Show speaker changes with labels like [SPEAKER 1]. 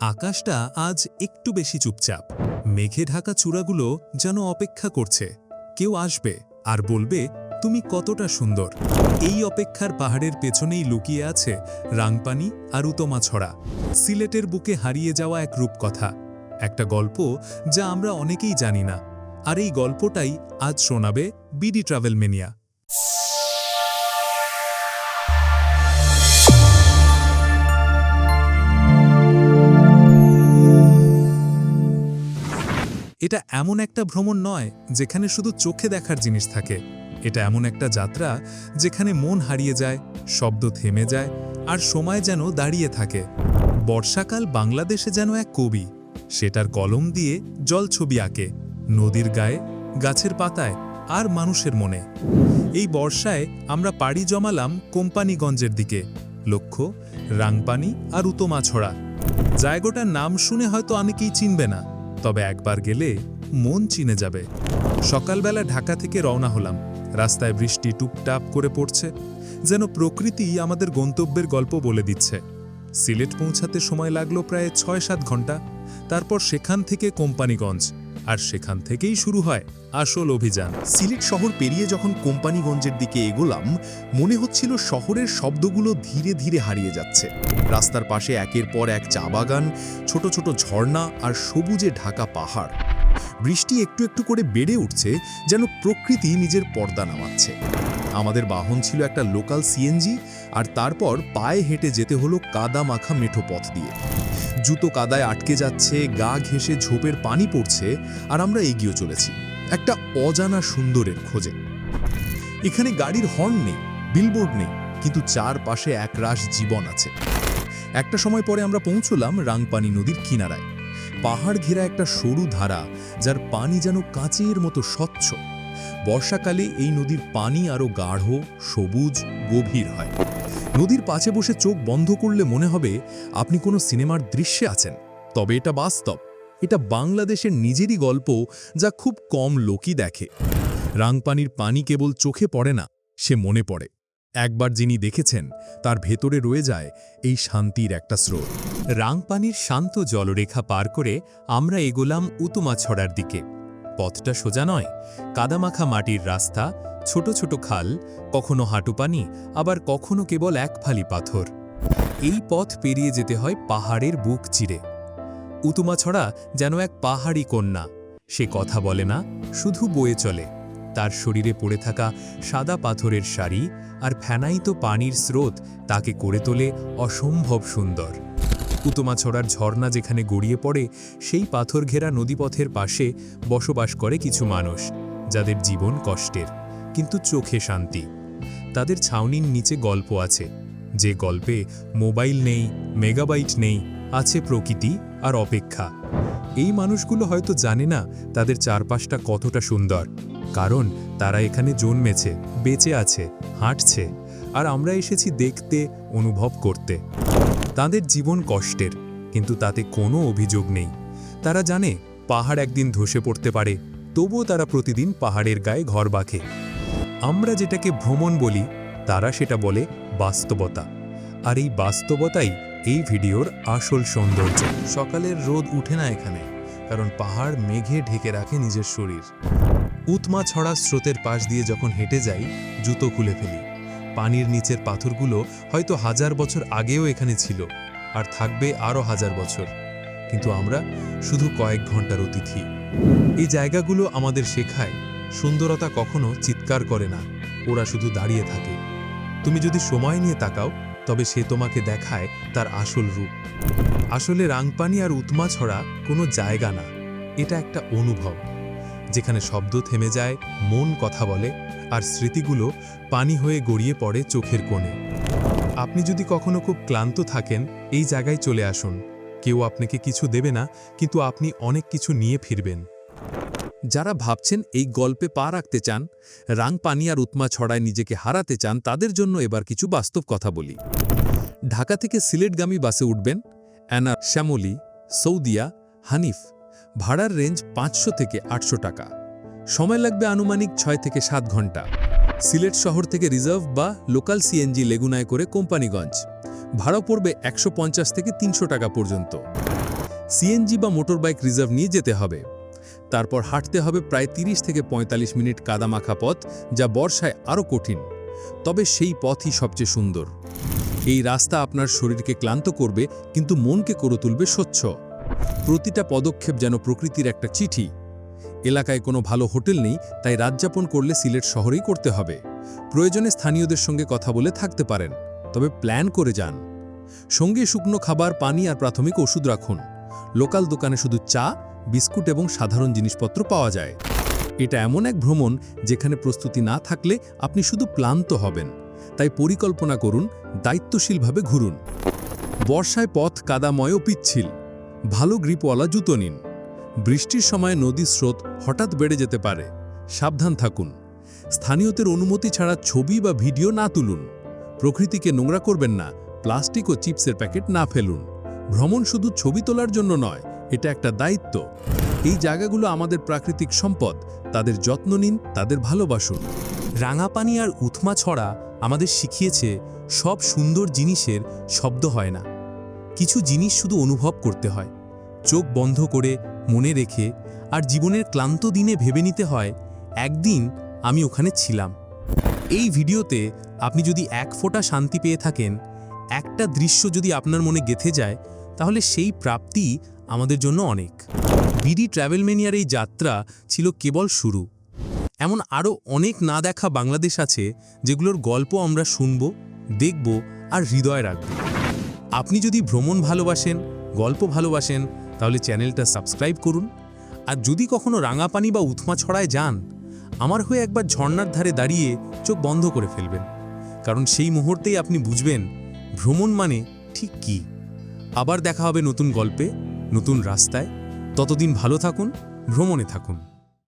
[SPEAKER 1] আকাশটা আজ একটু বেশি চুপচাপ। মেঘে ঢাকা চূড়াগুলো যেন অপেক্ষা করছে। কেউ আসবে আর বলবে, তুমি কতটা সুন্দর। এই অপেক্ষার পাহাড়ের পেছনেই লুকিয়ে আছে রাংপানি আর উতমা ছড়া সিলেটের বুকে হারিয়ে যাওয়া এক রূপকথা। একটা গল্প যা আমরা অনেকেই জানি না। আর এই গল্পটাই আজ শোনাবে বিডি ট্রাভেল মেনিয়া এটা এমন একটা ভ্রমণ নয় যেখানে শুধু চোখে দেখার জিনিস থাকে। এটা এমন একটা যাত্রা যেখানে মন হারিয়ে যায়, শব্দ থেমে যায় আর সময় যেন দাঁড়িয়ে থাকে। বর্ষাকাল বাংলাদেশে যেন এক কবি, সেটার কলম দিয়ে জল ছবি আঁকে, নদীর গায়ে, গাছের পাতায় আর মানুষের মনে। এই বর্ষায় আমরা পাড়ি জমালাম কোম্পানিগঞ্জের দিকে, লক্ষ্য, রাংপানি আর উতমা ছড়া জায়গাটার নাম শুনে হয়তো অনেকেই চিনবে না। তবে একবার গেলে মন চিনে যাবে। সকালবেলা ঢাকা থেকে রওনা হলাম। রাস্তায় বৃষ্টি টুপটাপ করে পড়ছে, যেন প্রকৃতি আমাদের গন্তব্যের গল্প বলে দিচ্ছে। সিলেট পৌঁছাতে সময় লাগল প্রায় ছয় সাত ঘণ্টা। তারপর সেখান থেকে কোম্পানিগঞ্জ। আর সেখান থেকেই শুরু হয় আসল অভিযান।
[SPEAKER 2] সিলেট শহর পেরিয়ে যখন কোম্পানিগঞ্জের দিকে এগোলাম, মনে হচ্ছিল শহরের শব্দগুলো ধীরে ধীরে হারিয়ে যাচ্ছে। রাস্তার পাশে একের পর এক চা বাগান, ছোট ছোট ঝর্ণা আর সবুজে ঢাকা পাহাড়। বৃষ্টি একটু একটু করে বেড়ে উঠছে, যেন প্রকৃতি নিজের পর্দা নামাচ্ছে। আমাদের বাহন ছিল একটা লোকাল সিএনজি আর তারপর পায়ে হেঁটে যেতে হলো কাদা মাখা মেঠো পথ দিয়ে। জুতো কাদায় আটকে যাচ্ছে, গা ঘেঁষে ঝোপের পানি পড়ছে, আর আমরা এগিয়ে চলেছি, একটা অজানা সুন্দরের খোঁজে। এখানে গাড়ির হর্ন নেই বিলবোর্ড নেই, কিন্তু চারপাশে একরাশ জীবন আছে। একটা সময় পরে আমরা পৌঁছলাম রাংপানি নদীর কিনারায়। পাহাড় ঘেরা একটা সরু ধারা, যার পানি যেন কাঁচের মতো স্বচ্ছ। বর্ষাকালে এই নদীর পানি আরও গাঢ়, সবুজ, গভীর হয়। নদীর পাশে বসে চোখ বন্ধ করলে মনে হবে আপনি কোনো সিনেমার দৃশ্যে আছেন। তবে এটা বাস্তব। এটা বাংলাদেশের নিজেরই গল্প যা খুব কম লোকই দেখে। রাংপানির পানি কেবল চোখে পড়ে না, সে মনে পড়ে। একবার যিনি দেখেছেন, তার ভেতরে রয়ে যায় এই শান্তির একটা স্রোত।
[SPEAKER 1] রাংপানির শান্ত জলরেখা পার করে আমরা এগোলাম উতুমাছড়ার দিকে। পথটা সোজা নয়, কাদামাখা মাটির রাস্তা ছোট ছোট খাল, কখনো হাঁটুপানি আবার কখনো কেবল এক ফালি পাথর। এই পথ পেরিয়ে যেতে হয় পাহাড়ের বুক চিরে। উতুমাছড়া যেন এক পাহাড়ি কন্যা। সে কথা বলে না, শুধু বয়ে চলে। তার শরীরে পড়ে থাকা সাদা পাথরের শাড়ি আর ফেনায়িত পানির স্রোত তাকে করে তোলে অসম্ভব সুন্দর। উতমাছড়ার ঝর্ণা যেখানে গড়িয়ে পড়ে, সেই পাথর ঘেরা নদীপথের পাশে বসবাস করে কিছু মানুষ, যাদের জীবন কষ্টের। কিন্তু চোখে শান্তি। তাদের ছাউনির নিচে গল্প আছে, যে গল্পে মোবাইল নেই, মেগাবাইট নেই, আছে প্রকৃতি আর অপেক্ষা। এই মানুষগুলো হয়তো জানে না তাদের চারপাশটা কতটা সুন্দর, কারণ তারা এখানে জন্মেছে, বেঁচে আছে, হাঁটছে, আর আমরা এসেছি দেখতে, অনুভব করতে। তাদের জীবন কষ্টের, কিন্তু তাতে কোনো অভিযোগ নেই। তারা জানে পাহাড় একদিন ধসে পড়তে পারে, তবুও তারা প্রতিদিন পাহাড়ের গায়ে ঘর বাঁধে। আমরা যেটাকে ভ্রমণ বলি, তারা সেটা বলে বাস্তবতা। আর এই বাস্তবতাই এই ভিডিওর আসল সৌন্দর্য। সকালের রোদ উঠে না এখানে, কারণ পাহাড় মেঘে ঢেকে রাখে নিজের শরীর। উতমা ছড়া স্রোতের পাশ দিয়ে যখন হেঁটে যাই, জুতো খুলে ফেলি। পানির নিচের পাথরগুলো হয়তো হাজার বছর আগেও এখানে ছিল, আর থাকবে আরও হাজার বছর। কিন্তু আমরা শুধু কয়েক ঘণ্টার অতিথি। এই জায়গাগুলো আমাদের শেখায় সুন্দরতা কখনো চিৎকার করে না, ওরা শুধু দাঁড়িয়ে থাকে। তুমি যদি সময় নিয়ে তাকাও, তবে সে তোমাকে দেখায় তার আসল রূপ। আসলে রাংপানি আর উতমা ছড়া কোনো জায়গা না, এটা একটা অনুভব, যেখানে শব্দ থেমে যায়, মন কথা বলে, আর স্মৃতিগুলো পানি হয়ে গড়িয়ে পড়ে চোখের কোণে। আপনি যদি কখনো খুব ক্লান্ত থাকেন, এই জায়গায় চলে আসুন। কেউ আপনাকে কিছু দেবে না, কিন্তু আপনি অনেক কিছু নিয়ে ফিরবেন। যারা ভাবছেন এই গল্পে পা রাখতে চান, রাং আর উতমা ছড়ায় নিজেকে হারাতে চান, তাদের জন্য এবার কিছু বাস্তব কথা বলি। ঢাকা থেকে সিলেটগামী বাসে উঠবেন অ্যানা শ্যামলি, সৌদিয়া, হানিফ। ভাড়ার রেঞ্জ পাঁচশো থেকে আটশো টাকা। সময় লাগবে আনুমানিক ছয় থেকে সাত ঘণ্টা। সিলেট শহর থেকে রিজার্ভ বা লোকাল সিএনজি লেগুনায় করে কোম্পানিগঞ্জ। ভাড়া পড়বে একশো পঞ্চাশ থেকে তিনশো টাকা পর্যন্ত। সিএনজি বা মোটরবাইক রিজার্ভ নিয়ে যেতে হবে। তারপর হাঁটতে হবে প্রায় 30 থেকে ৪৫ মিনিট কাদামাখা পথ, যা বর্ষায় আরও কঠিন। তবে সেই পথই সবচেয়ে সুন্দর। এই রাস্তা আপনার শরীরকে ক্লান্ত করবে, কিন্তু মনকে করে তুলবে স্বচ্ছ। প্রতিটা পদক্ষেপ যেন প্রকৃতির একটা চিঠি। এলাকায় কোনো ভালো হোটেল নেই, তাই রাতযাপন করলে সিলেট শহরেই করতে হবে। প্রয়োজনে স্থানীয়দের সঙ্গে কথা বলে থাকতে পারেন, তবে প্ল্যান করে যান। সঙ্গে শুকনো খাবার, পানি আর প্রাথমিক ওষুধ রাখুন। লোকাল দোকানে শুধু চা বিস্কুট এবং সাধারণ জিনিসপত্র পাওয়া যায়। এটা এমন এক ভ্রমণ যেখানে প্রস্তুতি না থাকলে আপনি শুধু ক্লান্ত হবেন। তাই পরিকল্পনা করুন, দায়িত্বশীলভাবে ঘুরুন। বর্ষায় পথ কাদাময় ও পিচ্ছিল। ভালো গ্রিপওয়ালা জুতো নিন। বৃষ্টির সময় নদীর স্রোত হঠাৎ বেড়ে যেতে পারে। সাবধান থাকুন। স্থানীয়দের অনুমতি ছাড়া ছবি বা ভিডিও না তুলুন। প্রকৃতিকে নোংরা করবেন না। প্লাস্টিক ও চিপসের প্যাকেট না ফেলুন। ভ্রমণ শুধু ছবি তোলার জন্য নয় এটা একটা দায়িত্ব। এই জায়গাগুলো আমাদের প্রাকৃতিক সম্পদ, তাদের যত্ন নিন, তাদের ভালোবাসুন। রাঙাপানি আর উথমা ছড়া আমাদের শিখিয়েছে, সব সুন্দর জিনিসের শব্দ হয় না। কিছু জিনিস শুধু অনুভব করতে হয়। চোখ বন্ধ করে, মনে রেখে আর জীবনের ক্লান্ত দিনে ভেবে নিতে হয়, একদিন আমি ওখানে ছিলাম। এই ভিডিওতে আপনি যদি এক ফোঁটা শান্তি পেয়ে থাকেন, একটা দৃশ্য যদি আপনার মনে গেথে যায়, তাহলে সেই প্রাপ্তি আমাদের জন্য অনেক। বিডি ট্রাভেল মেনিয়ার এই যাত্রা ছিল কেবল শুরু। এমন আরও অনেক না দেখা বাংলাদেশ আছে যেগুলোর গল্প আমরা শুনব, দেখব আর হৃদয় রাখব। আপনি যদি ভ্রমণ ভালোবাসেন, গল্প ভালোবাসেন, তাহলে চ্যানেলটা সাবস্ক্রাইব করুন। আর যদি কখনো রাঙাপানি বা উথমা ছড়ায় যান, আমার হয়ে একবার ঝর্ণার ধারে দাঁড়িয়ে চোখ বন্ধ করে ফেলবেন। কারণ সেই মুহূর্তেই আপনি বুঝবেন, ভ্রমণ মানে ঠিক কী। আবার দেখা হবে নতুন গল্পে। নতুন রাস্তায়। ততদিন ভালো থাকুন ভ্রমণে থাকুন।